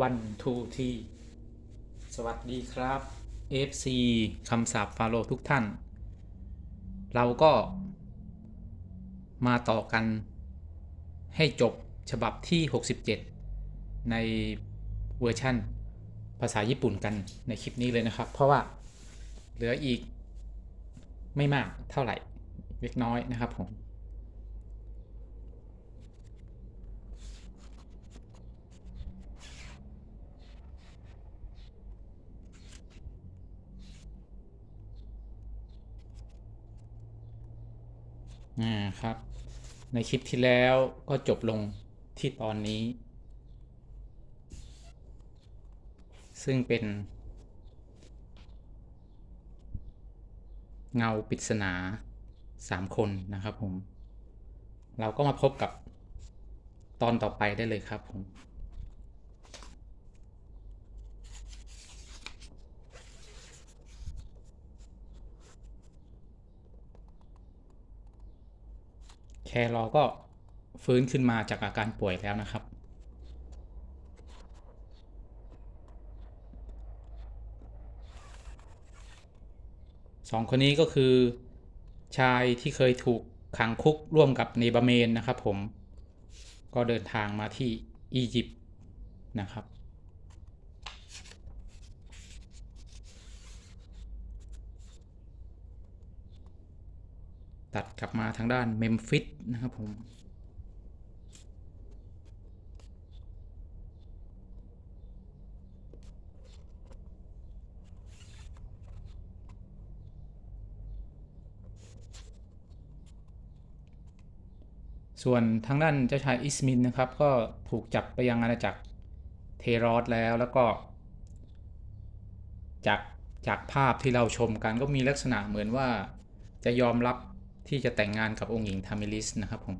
วันทูทีสวัสดีครับ FC คำสาปฟาโรทุกท่าน เราก็มาต่อกันให้จบฉบับที่ 67 ในเวอร์ชั่นภาษาญี่ปุ่นกันในคลิปนี้เลยนะครับ เพราะว่าเหลืออีกไม่มากเท่าไหร่เล็กน้อยนะครับผม อ่าครับ ในคลิปที่แล้วก็จบลงที่ตอนนี้ ซึ่งเป็น เงาปริศนาสามคนนะครับผม เราก็มาพบกับตอนต่อไปได้เลยครับผม รอก็ฟื้นขึ้นมาจากอาการป่วยแล้วนะครับ สองคนนี้ก็คือ ชายที่เคยถูกขังคุกร่วมกับเนบาเมนนะครับผม ก็เดินทางมาที่อียิปต์นะครับ ตัดกลับมาทางด้านเมมฟิสนะครับผม ส่วนทางด้านเจ้าชายอิสมินนะครับ ก็ถูกจับไปยังอาณาจักรเทรอสแล้วแล้วก็ จากจากภาพที่เราชมกันก็มีลักษณะเหมือนว่าจะยอมรับ ที่จะแต่งงานกับองค์หญิงทามิลิสนะครับผม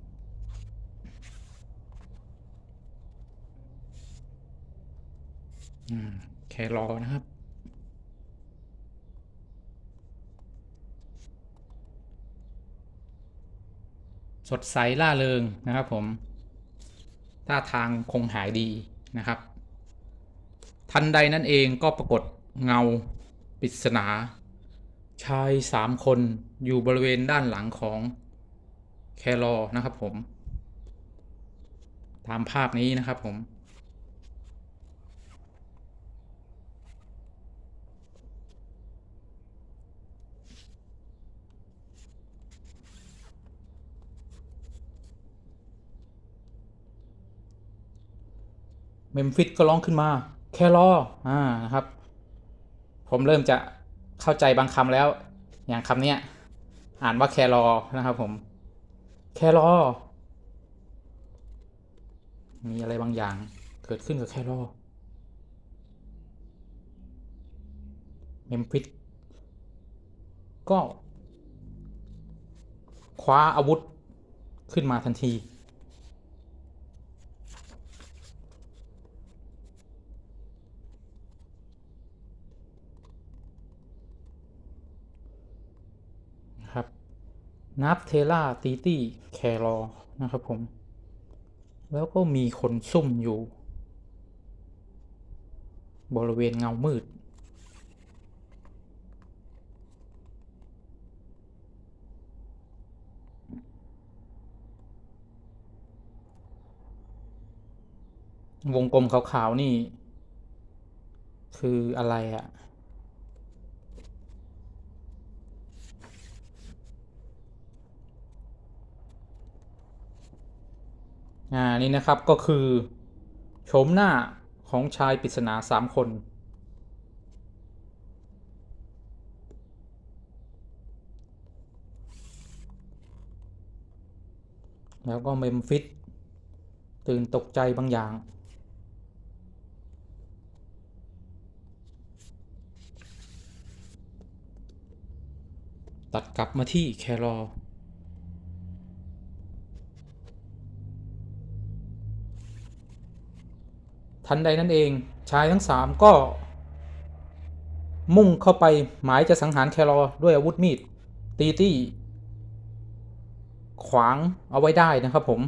อืมแครอนะครับ สดใสล่าเริงนะครับผมท่าทางคงหายดีนะครับ ทันใดนั่นเองก็ปรากฏเงาปริศนา ชายสามคนอยู่บริเวณด้านหลังของแครอนะครับผม ตามภาพนี้นะครับผมเมมฟิสก็ร้องขึ้นมา แครออ่านะครับ ผมเริ่มจะ เข้าใจบางคำแล้ว อย่างคำเนี้ย อ่านว่าแครอนะครับผม แครอ มีอะไรบางอย่างเกิดขึ้นกับแครอเมมฟิสก็ คว้าอาวุธขึ้นมาทันที นะครับ นับเทล่าตีตี้แครอนะครับผม แล้วก็มีคนซุ่มอยู่ บริเวณเงามืด วงกลมขาวๆนี่ คืออะไรอะ่ะ อ่านี่นะครับก็คือโฉมหน้าของชายปริศนาสามคน แล้วก็เมมฟิสตื่นตกใจบางอย่างตัดกลับมาที่แครอ ทันใดนั้นเองชายทั้งสามก็ มุ่งเข้าไปหมายจะสังหารแครอด้วยอาวุธมีด ตีตี้ ขวางเอาไว้ได้นะครับผม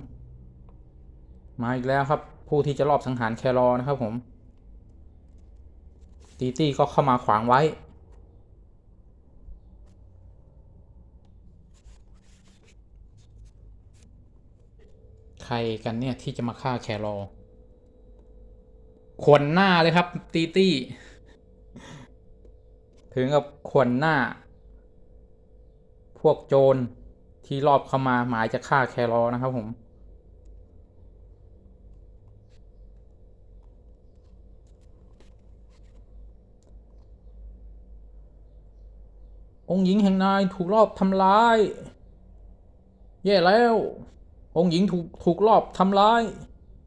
มาอีกแล้วครับ ผู้ที่จะรอบสังหารแครอนะครับผม ตีตี้ก็เข้ามาขวางไว้ใครกันเนี่ยที่จะมาฆ่าแครอ ขวนหน้าเลยครับ ตีตี้ถึงกับขวนหน้า พวกโจรที่รอบเข้ามาหมายจะฆ่าแครอนะครับผมองค์หญิงแห่งนายถูกรอบทำร้าย แย่แล้ว องค์หญิงถูกถูกรอบทำร้าย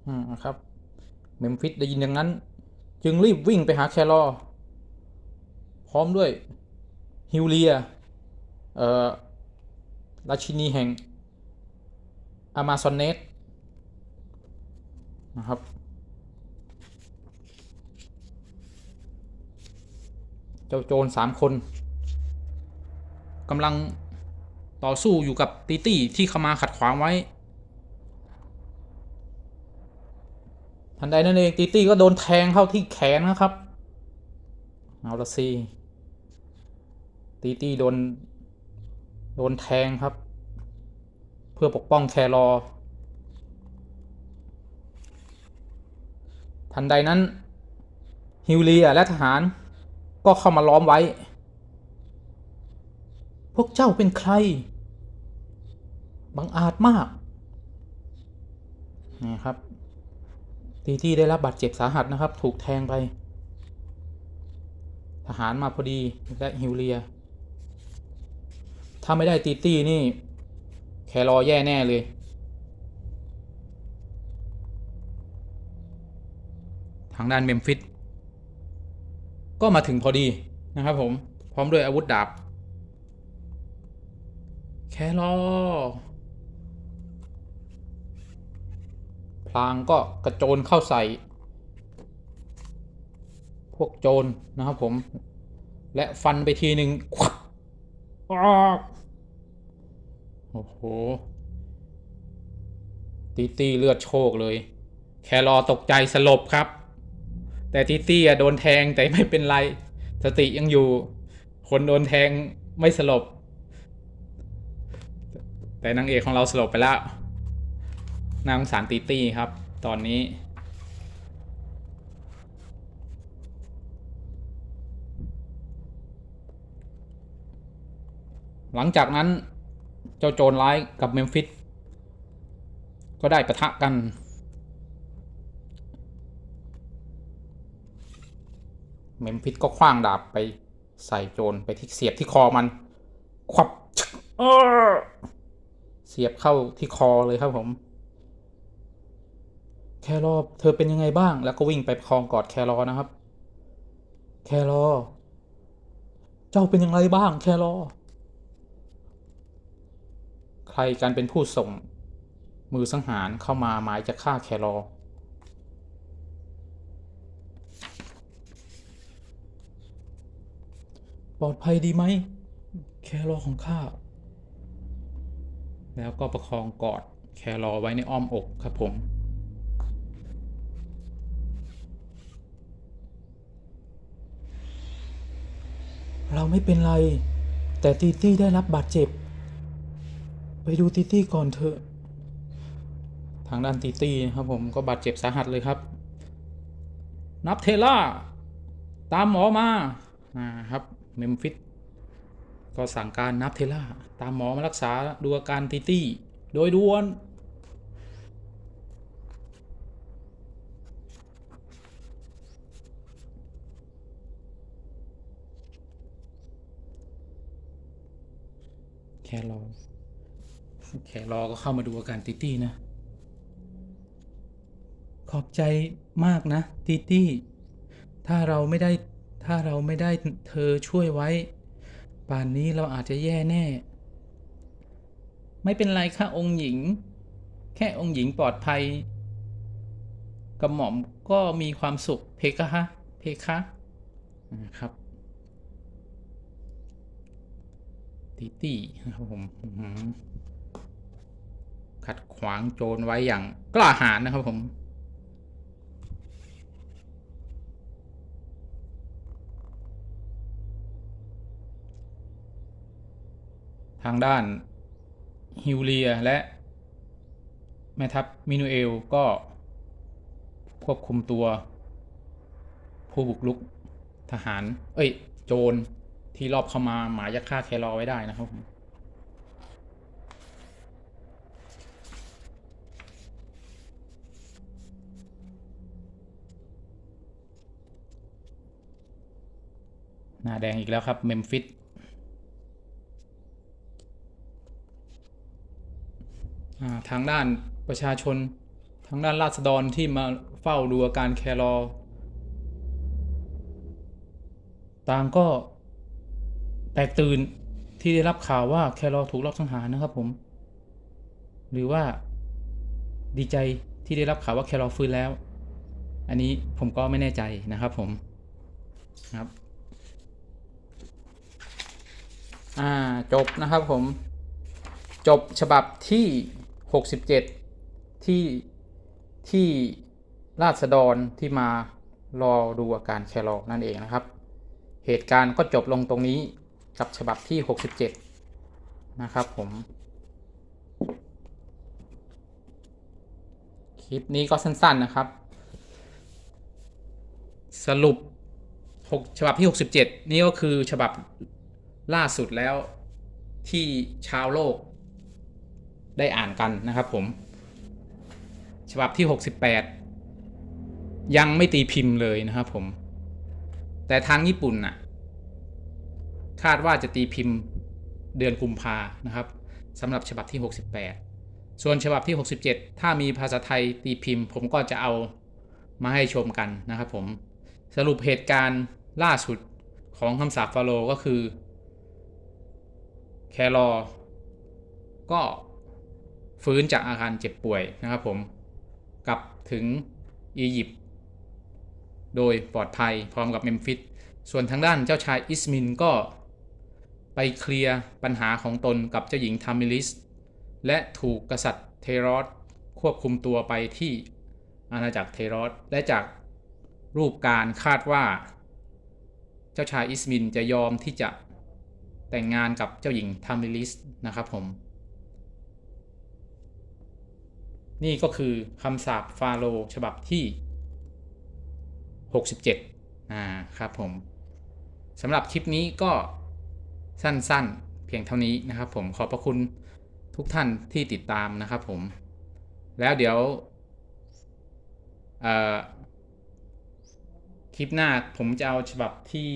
อืมครับ เมมฟิสได้ยินอย่างนั้น จึงรีบวิ่งไปหาแครอพร้อมด้วยฮิวเลียเอ่อราชินีแห่งอามาซอนเนสนะครับ เจ้าโจรสามคนกำลังต่อสู้อยู่กับตีตี้ที่เข้ามาขัดขวางไว้ ทันใดนั่นเองตีตี้ก็โดนแทงเข้าที่แขนนะครับ เอาละสิตีตี้โดน โดนแทงครับ เพื่อปกป้องแครอ ทันใดนั้น ฮิวเลียและทหารก็เข้ามาล้อมไว้ พวกเจ้าเป็นใคร บังอาจมาก นี่ครับ ตีที่ได้รับบาดเจ็บสาหัสนะครับ ถูกแทงไป ทหารมาพอดีและฮิวเลีย ถ้าไม่ได้ตีตี้นี่ แครอแย่แน่เลย ทางด้านเมมฟิสก็มาถึงพอดีนะครับผม พร้อมด้วยอาวุธดาบ แครอ พลางก็กระโจนเข้าใส่ พวกโจรนะครับผม และฟันไปทีหนึ่งควักโอ้โห ตีตี้เลือดโชกเลย แครอตกใจสลบครับ แต่ตีตี้อะโดนแทงแต่ไม่เป็นไร สติยังอยู่ คนโดนแทงไม่สลบ แต่นางเอกของเราสลบไปแล้ว นางสงสารตีตี้ครับ ตอนนี้ หลังจากนั้นเจ้าโจรร้ายกับเมมฟิสก็ได้ประทะกันเมมฟิสก็คว้างดาบไปใส่โจรไปที่เสียบที่คอมัน ควับเสียบเข้าที่คอเลยครับผม แครอเธอเป็นยังไงบ้าง แล้วก็วิ่งไปประคองกอดแครอนะครับ แครอเจ้าเป็นยังไงบ้าง แครอใครกันเป็นผู้ส่งมือสังหารเข้ามาหมายจะฆ่าแครอปลอดภัยดีไหม แครอของข้า แล้วก็ประคองกอดแครอไว้ในอ้อมอกครับผม เราไม่เป็นไร แต่ตีตี้ได้รับบาดเจ็บ ไปดูตีตี้ก่อนเถอะ ทางด้านตีตี้นะครับผมก็บาดเจ็บสาหัสเลยครับ นับเทล่า ตามหมอมาอ่าครับเมมฟิสก็สั่งการนับเทล่า ตามหมอมารักษาดูอาการตีตี้ โดยด่วน ค่รอ แค่รอก็เข้ามาดูอาการติตี้นะ ขอบใจมากนะติตี้ ถ้าเราไม่ได้ถ้าเราไม่ได้เธอช่วยไว้ ป่านนี้เราอาจจะแย่แน่ ไม่เป็นไรค่ะองค์หญิง แค่องค์หญิงปลอดภัยกระหม่อมก็มีความสุขเพคะฮะเพคะนะครับ ตี้ครับผมขัดขวางโจรไว้อย่างกล้าหาญนะครับผมทางด้านฮิวเลียและ แม่ทัพมินูเอลก็ควบคุมตัว ผู้บุกลุกทหาร เอ้ย โจร ที่รอบเข้ามาหมายจะฆ่าแครอไว้ได้นะครับผมหน้าแดงอีกแล้วครับ เมมฟิสอ่าทางด้านประชาชน ทางด้านราษฎรที่มาเฝ้าดูอาการแครอต่างก็ แตกตื่นที่ได้รับข่าวว่าแครอถูกลอบสังหารนะครับผม หรือว่าดีใจที่ได้รับข่าวว่าแครอฟื้นแล้ว อันนี้ผมก็ไม่แน่ใจนะครับผมครับ อ่าจบนะครับผม จบฉบับที่ 67 ที่ที่ราษฎรที่มารอดูอาการแครอนั่นเองนะครับ เหตุการณ์ก็จบลงตรงนี้ กับฉบับที่ 67 นะครับผม คลิปนี้ก็สั้นๆนะครับ สรุป 6 ฉบับที่ 67 นี่ก็คือฉบับล่าสุดแล้วที่ชาวโลกได้อ่านกันนะครับผม ฉบับที่ 68 ยังไม่ตีพิมพ์เลยนะครับผม แต่ทางญี่ปุ่นน่ะ คาดว่าจะตีพิมพ์เดือนกุมภานะครับสำหรับฉบับที่ 68 ส่วนฉบับที่ 67 ถ้ามีภาษาไทยตีพิมพ์ ผมก็จะเอามาให้ชมกันนะครับผมสรุปเหตุการณ์ล่าสุดของคำสาปฟาโรก็คือแครอก็ฟื้นจากอาการเจ็บป่วยนะครับผมกลับถึงอียิปต์โดยปลอดภัยพร้อมกับเมมฟิสส่วนทางด้านเจ้าชายอิสมินก็ ไปเคลียร์ปัญหาของตนกับเจ้าหญิงทามิลิส และถูกกษัตริย์เทรอสควบคุมตัวไปที่อาณาจักรเทรอสและจากรูปการคาดว่า เจ้าชายอิสมินจะยอมที่จะแต่งงานกับเจ้าหญิงทามิลิสนะครับผม นี่ก็คือคำสาปฟาโรฉบับที่ 67อ่าครับผมสำหรับคลิปนี้ก็ สั้นๆ เพียงเท่านี้นะครับ ผมขอบพระคุณทุกท่านที่ติดตามนะครับ ผม แล้วเดี๋ยวคลิปหน้าผมจะเอาฉบับที่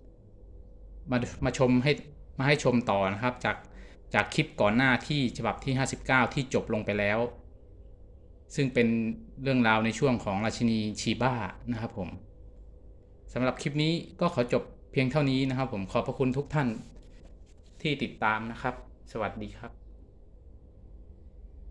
60 มามาชมให้มาให้ชมต่อนะครับ จากจากคลิปก่อนหน้าที่ฉบับที่ 59 ที่จบลงไปแล้ว ซึ่งเป็นเรื่องราวในช่วงของราชินีชีบ้านะครับผมสำหรับคลิปนี้ก็ขอจบ เพียงเท่านี้นะครับผมขอบพระคุณทุกท่านที่ติดตามนะครับ สวัสดีครับ